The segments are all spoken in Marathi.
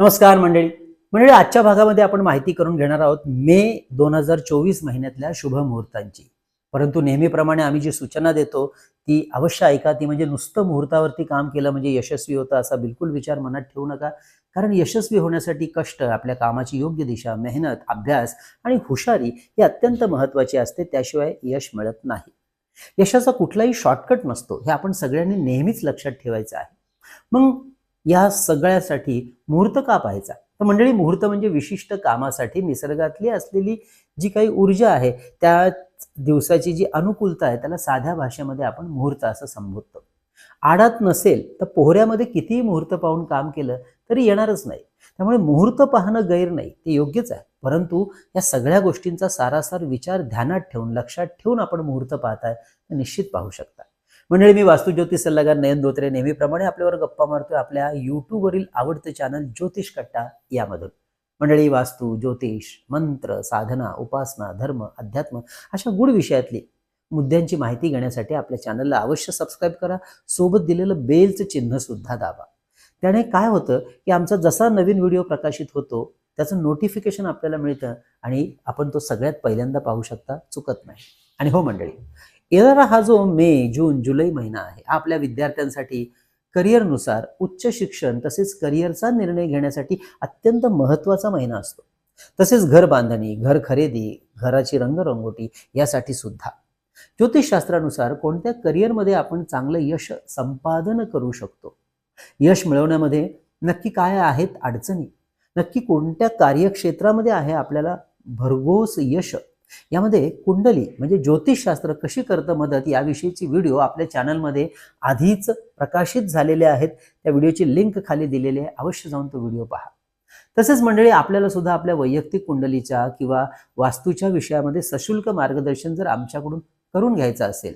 नमस्कार मंडळी. मंडळी आजच्या भागामध्ये आपण माहिती करून घेणार आहोत मे दोन हजार चोवीस महिन्यातल्या शुभ मुहूर्तांची. परंतु नेहमीप्रमाणे आम्ही जी सूचना देतो ती अवश्य ऐका. ती म्हणजे नुसतं मुहूर्तावरती काम केलं म्हणजे यशस्वी होतं असा बिलकुल विचार मनात ठेवू नका. कारण यशस्वी होण्यासाठी कष्ट आपल्या कामाची योग्य दिशा मेहनत अभ्यास आणि हुशारी ही अत्यंत महत्वाची असते. त्याशिवाय यश मिळत नाही. यशाचा कुठलाही शॉर्टकट नसतो. हे आपण सगळ्यांनी नेहमीच लक्षात ठेवायचं आहे. मग या सगळ्यासाठी मुहूर्त का पाहायचा? तर मंडळी मुहूर्त म्हणजे विशिष्ट कामासाठी निसर्गातली असलेली जी काही ऊर्जा आहे त्या दिवसाची जी अनुकूलता आहे त्याला साध्या भाषेमध्ये आपण मुहूर्त असं संबोधतो. आडात नसेल तर पोहऱ्यामध्ये कितीही मुहूर्त पाहून काम केलं तरी येणारच नाही. त्यामुळे मुहूर्त पाहणं गैर नाही ते योग्यच आहे. परंतु या सगळ्या गोष्टींचा सारासार विचार ध्यानात ठेवून लक्षात ठेवून आपण मुहूर्त पाहताय तर निश्चित पाहू शकता. मंडळी मी वास्तुज्योतिष सल्लागार नयन धोत्रे. नेहमीप्रमाणे आपल्यावर गप्पा मारतोय आपल्या युट्यूबवरील आवडते चॅनल ज्योतिष कट्टा यामधून. मंडळी वास्तू ज्योतिष मंत्र साधना उपासना धर्म अध्यात्म अशा गुढ विषयातली मुद्द्यांची माहिती घेण्यासाठी आपल्या चॅनलला अवश्य सबस्क्राईब करा. सोबत दिलेलं बेलचं चिन्ह सुद्धा दाबा. त्याने काय होतं की आमचा जसा नवीन व्हिडिओ प्रकाशित होतो त्याचं नोटिफिकेशन आपल्याला मिळतं आणि आपण तो सगळ्यात पहिल्यांदा पाहू शकता चुकत नाही. आणि हो मंडळी येणारा हा जो मे जून जुलै महिना आहे आपल्या विद्यार्थ्यांसाठी करिअरनुसार उच्च शिक्षण तसेच करिअरचा निर्णय घेण्यासाठी अत्यंत महत्त्वाचा महिना असतो. तसेच घर बांधणी घर खरेदी घराची रंगरंगोटी यासाठी सुद्धा. ज्योतिषशास्त्रानुसार कोणत्या करिअरमध्ये आपण चांगलं यश संपादन करू शकतो? यश मिळवण्यामध्ये नक्की काय आहेत अडचणी? नक्की कोणत्या कार्यक्षेत्रामध्ये आहे आपल्याला भरघोस यश यामध्ये कुंडली म्हणजे ज्योतिषशास्त्र कशी करतं मदत याविषयीची व्हिडिओ आपल्या चॅनलमध्ये आधीच प्रकाशित झालेले आहेत. त्या व्हिडिओची लिंक खाली दिलेली आहे. अवश्य जाऊन तो व्हिडिओ पहा. तसेच मंडळी आपल्याला सुद्धा आपल्या वैयक्तिक कुंडलीच्या किंवा वास्तूच्या विषयामध्ये सशुल्क मार्गदर्शन जर आमच्याकडून करून घ्यायचं असेल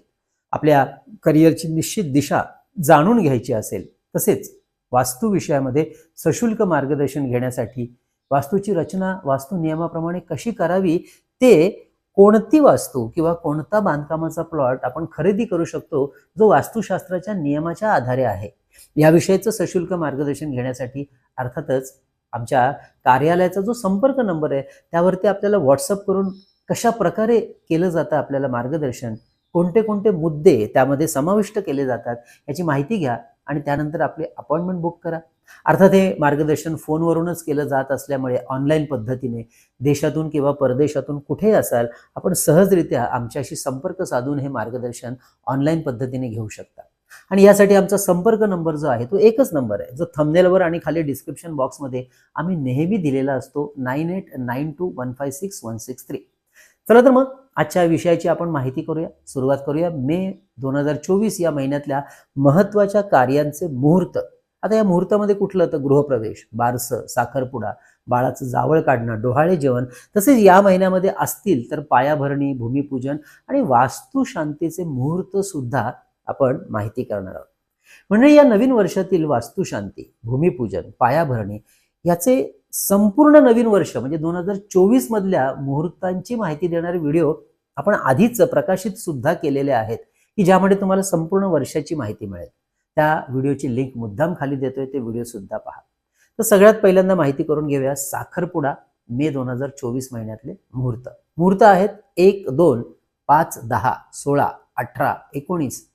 आपल्या करिअरची निश्चित दिशा जाणून घ्यायची असेल तसेच वास्तू विषयामध्ये सशुल्क मार्गदर्शन घेण्यासाठी वास्तूची रचना वास्तू नियमाप्रमाणे कशी करावी ते कोणती वास्तू किंवा कोणता बांधकामाचा प्लॉट आपण खरेदी करू शकतो जो वास्तुशास्त्राच्या नियमाच्या आधारे आहे? याविषयीचं सशुल्क मार्गदर्शन घेण्यासाठी अर्थातच आमच्या कार्यालयाचा जो संपर्क नंबर आहे त्यावरती आपल्याला व्हॉट्सअप करून कशा प्रकारे केलं जातं आपल्याला मार्गदर्शन कोणते कोणते मुद्दे त्यामध्ये समाविष्ट केले जातात याची माहिती घ्या. आणि त्यानंतर आपली अपॉइंटमेंट बुक करा. अर्थात हे मार्गदर्शन फोनवरूनच केलं जात असल्यामुळे ऑनलाईन पद्धतीने देशातून किंवा परदेशातून कुठेही असाल आपण सहजरित्या आमच्याशी संपर्क साधून हे मार्गदर्शन ऑनलाईन पद्धतीने घेऊ शकता. आणि यासाठी आमचा संपर्क नंबर जो आहे तो एकच नंबर आहे. जो थंबनेलवर आणि खाली डिस्क्रिप्शन बॉक्समध्ये आम्ही नेहमी दिलेला असतो nine eight nine two one five six one six three चला तर मग आजच्या विषयाची आपण माहिती करूया सुरुवात करूया. मे दोन हजार चोवीस या महिन्यातल्या महत्त्वाच्या कार्यांचे मुहूर्त. आता या मुहूर्तामध्ये कुठलं तर गृहप्रवेश बारसं साखरपुडा बाळाचं जावळ काढणं डोहाळे जेवण तसेच या महिन्यामध्ये असतील तर पायाभरणी भूमिपूजन आणि वास्तुशांतीचे मुहूर्त सुद्धा आपण माहिती करणार आहोत. म्हणजे या नवीन वर्षातील वास्तुशांती भूमिपूजन पायाभरणी याचे संपूर्ण नवीन वर्ष म्हणजे दोन हजार चोवीस मधल्या मुहूर्तांची माहिती देणारे व्हिडिओ आपण आधीच प्रकाशित सुद्धा केलेले आहेत की ज्यामध्ये तुम्हाला संपूर्ण वर्षाची माहिती मिळेल. त्या व्हिडिओची लिंक मुद्दाम खाली देतोय ते व्हिडिओ सुद्धा पहा. तर सगळ्यात पहिल्यांदा माहिती करून घेऊया साखरपुडा मे दोन हजार चोवीस महिन्यातले मुहूर्त. मुहूर्त आहेत एक दोन पाच दहा सोळा अठरा एकोणीस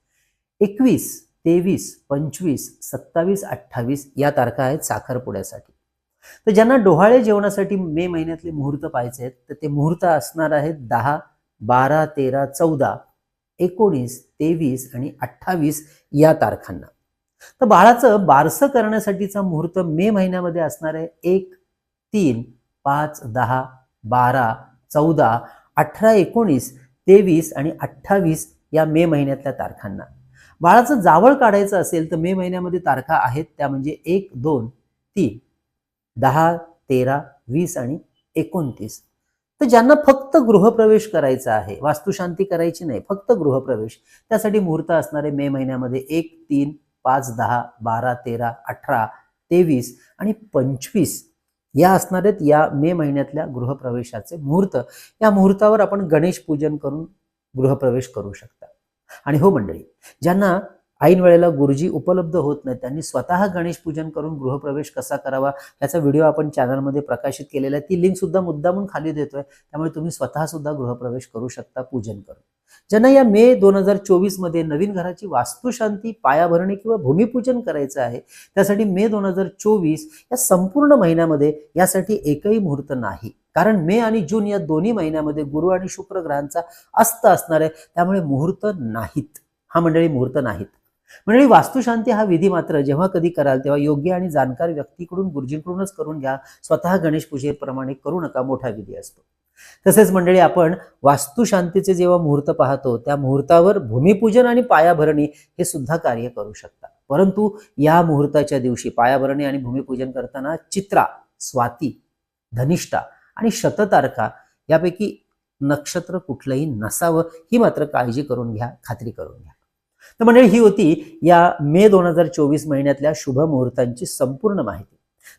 एकवीस तेवीस पंचवीस सत्तावीस अठ्ठावीस या तारखा आहेत साखरपुड्यासाठी. तर ज्यांना डोहाळे जेवणासाठी मे महिन्यातले मुहूर्त पाहायचे आहेत तर ते मुहूर्त असणार आहेत दहा बारा तेरा चौदा एकोणीस तेवीस आणि अठ्ठावीस या तारखांना. तर बाळाचं बारसं करण्यासाठीचा मुहूर्त मे महिन्यामध्ये असणार आहे. एक तीन पाच दहा बारा चौदा अठरा एकोणीस तेवीस आणि अठ्ठावीस या मे महिन्यातल्या तारखांना. बाळाचं जावळ काढायचं असेल तर मे महिन्यामध्ये तारखा आहेत त्या म्हणजे एक दोन तीन. दहा तेरा वीस आणि एकोणतीस. तर ज्यांना फक्त गृहप्रवेश करायचा आहे वास्तुशांती करायची नाही फक्त गृहप्रवेश त्यासाठी मुहूर्त असणारे मे महिन्यामध्ये एक तीन पाच दहा बारा तेरा अठरा तेवीस आणि पंचवीस या असणारेत या मे महिन्यातल्या गृहप्रवेशाचे मुहूर्त. या मुहूर्तावर आपण गणेश पूजन करून गृहप्रवेश करू शकता. आणि हो मंडळी ज्यांना ऐन वेळेला गुरुजी उपलब्ध होत नाहीत. त्यांनी स्वतः गणेश पूजन करून गृहप्रवेश कसा करावा याचा व्हिडिओ आपण चॅनलमध्ये प्रकाशित केलेला आहे. ती लिंक सुद्धा मुद्दामून खाली देतोय. त्यामुळे तुम्ही स्वतः सुद्धा गृहप्रवेश करू शकता पूजन करून. ज्यांना या मे दोन हजार चोवीसमध्ये नवीन घराची वास्तुशांती पायाभरणी किंवा भूमिपूजन करायचं आहे त्यासाठी मे दोन हजार चोवीस या संपूर्ण महिन्यामध्ये यासाठी एकही मुहूर्त नाही. कारण मे आणि जून या दोन्ही महिन्यामध्ये गुरु आणि शुक्र ग्रहांचा अस्त असणार आहे. त्यामुळे मुहूर्त नाहीत. हा मंडळी मुहूर्त नाहीत. म्हणजे वास्तुशांती हा विधी मात्र जेव्हा कधी कराल तेव्हा योग्य आणि जाणकार व्यक्तीकडून गुरुजींकडूनच करून घ्या. स्वतः गणेश पूजेप्रमाणे करू नका मोठा विधी असतो. तसेच मंडळी आपण वास्तुशांतीचे जेव्हा मुहूर्त पाहतो त्या मुहूर्तावर भूमिपूजन आणि पायाभरणी हे सुद्धा कार्य करू शकता. परंतु या मुहूर्ताच्या दिवशी पायाभरणी आणि भूमिपूजन करताना चित्रा स्वाती धनिष्ठा आणि शततारका यापैकी नक्षत्र कुठलंही नसावं ही मात्र काळजी करून घ्या खात्री करून घ्या. तर मंडळी ही होती या मे दोन हजार चोवीस महिन्यातल्या शुभ मुहूर्तांची संपूर्ण माहिती.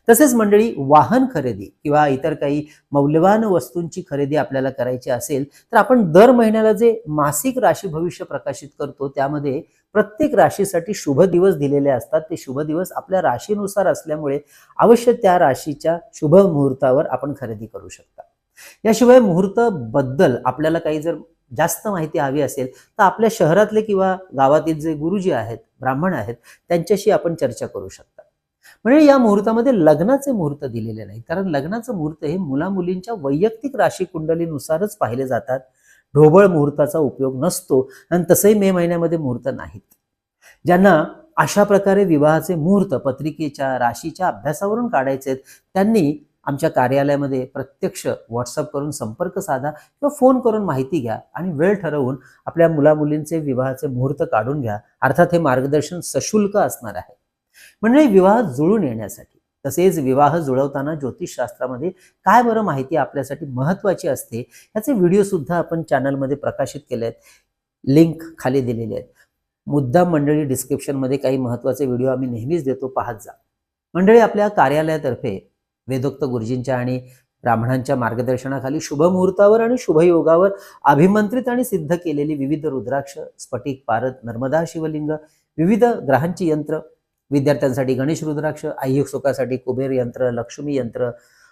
तसेच मंडळी वाहन खरेदी किंवा इतर काही मौल्यवान वस्तूंची खरेदी आपल्याला करायची असेल तर आपण दर महिन्याला जे मासिक राशी भविष्य प्रकाशित करतो त्यामध्ये प्रत्येक राशीसाठी शुभ दिवस दिलेले असतात. ते शुभ दिवस आपल्या राशीनुसार असल्यामुळे अवश्य त्या राशीच्या शुभ मुहूर्तावर आपण खरेदी करू शकता. याशिवाय मुहूर्त बद्दल आपल्याला काही जर जास्त माहिती हवी असेल तर आपल्या शहरातले किंवा गावातील जे गुरुजी आहेत ब्राह्मण आहेत त्यांच्याशी आपण चर्चा करू शकता. म्हणजे या मुहूर्तामध्ये लग्नाचे मुहूर्त दिलेले नाही कारण लग्नाचं मुहूर्त हे मुला मुलींच्या वैयक्तिक राशी कुंडलीनुसारच पाहिले जातात. ढोबळ मुहूर्ताचा उपयोग नसतो आणि तसंही मे महिन्यामध्ये मुहूर्त नाहीत. ज्यांना अशा प्रकारे विवाहाचे मुहूर्त पत्रिकेच्या राशीच्या अभ्यासावरून काढायचे आहेत त्यांनी आमच्या कार्यालयामध्ये प्रत्यक्ष व्हॉट्सअप करून संपर्क साधा किंवा फोन करून माहिती घ्या आणि वेळ ठरवून आपल्या मुलामुलींचे विवाहाचे मुहूर्त काढून घ्या. अर्थात हे मार्गदर्शन सशुल्क असणार आहे. म्हणजे विवाह जुळून येण्यासाठी तसेच विवाह जुळवताना ज्योतिषशास्त्रामध्ये काय बरं माहिती आपल्यासाठी महत्वाची असते याचे व्हिडिओ सुद्धा आपण चॅनलमध्ये प्रकाशित केले आहेत लिंक खाली दिलेले आहेत. मुद्दाम मंडळी डिस्क्रिप्शनमध्ये काही महत्त्वाचे व्हिडिओ आम्ही नेहमीच देतो पाहत जा. मंडळी आपल्या कार्यालयातर्फे वेदोक्त गुरुजींच्या आणि ब्राह्मणांच्या मार्गदर्शनाखाली शुभमुहूर्तावर आणि शुभयोगावर अभिमंत्रित आणि सिद्ध केलेली विविध रुद्राक्ष स्फटिक पारद नर्मदा शिवलिंग विविध ग्रहांची यंत्र विद्यार्थ्यांसाठी गणेश रुद्राक्ष ऐहिक सुखासाठी कुबेर यंत्र लक्ष्मी यंत्र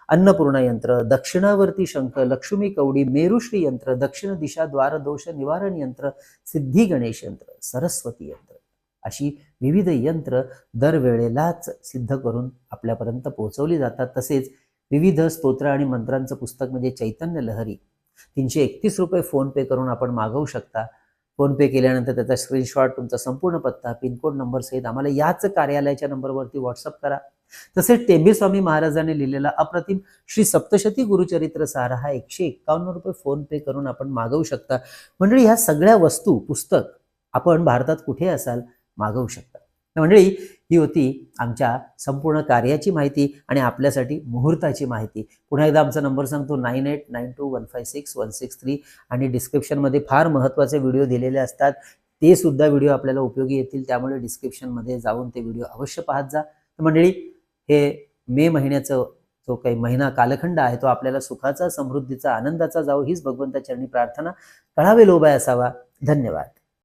अन्नपूर्णा यंत्र दक्षिणावर्ती शंख लक्ष्मी कवडी मेरुश्री यंत्र दक्षिण दिशा द्वारदोष निवारण यंत्र सिद्धी गणेश यंत्र सरस्वती यंत्र. अशी विविध यंत्र दरवेळेलाच सिद्ध करून आपल्यापर्यंत पोहोचवली जातात. तसेच विविध स्तोत्र आणि मंत्रांचं पुस्तक म्हणजे चैतन्य लहरी तीनशे एकतीस रुपये फोन पे करून आपण मागवू शकता. फोन पे केल्यानंतर त्याचा स्क्रीनशॉट तुमचा संपूर्ण पत्ता पिनकोड नंबर सहित आम्हाला याच कार्यालयाच्या नंबरवरती व्हॉट्सअप करा. तसेच टेंबेस्वामी महाराजांनी लिहिलेला अप्रतिम श्री सप्तशती गुरुचरित्र सारा हा एकशे एक्कावन्न रुपये फोन पे करून आपण मागवू शकता. मंडळी ह्या सगळ्या वस्तू पुस्तक आपण भारतात कुठे असाल? मागवू शकता मंडळी ही होती आमच्या संपूर्ण कार्याची माहिती आणि आपल्यासाठी मुहूर्ताची माहिती. पुन्हा एकदा आमचा नंबर सांगतो nine eight nine two one five six one six three आणि डिस्क्रिप्शनमध्ये फार महत्त्वाचे व्हिडिओ दिलेले असतात. ते सुद्धा व्हिडिओ आपल्याला उपयोगी येतील त्यामुळे डिस्क्रिप्शनमध्ये जाऊन ते व्हिडिओ अवश्य पाहत जा. तर मंडळी हे मे महिन्याचं जो काही महिना कालखंड आहे तो आपल्याला सुखाचा समृद्धीचा आनंदाचा जाऊ हीच भगवंताचरणी प्रार्थना. कळावे लोबाय असावा. धन्यवाद.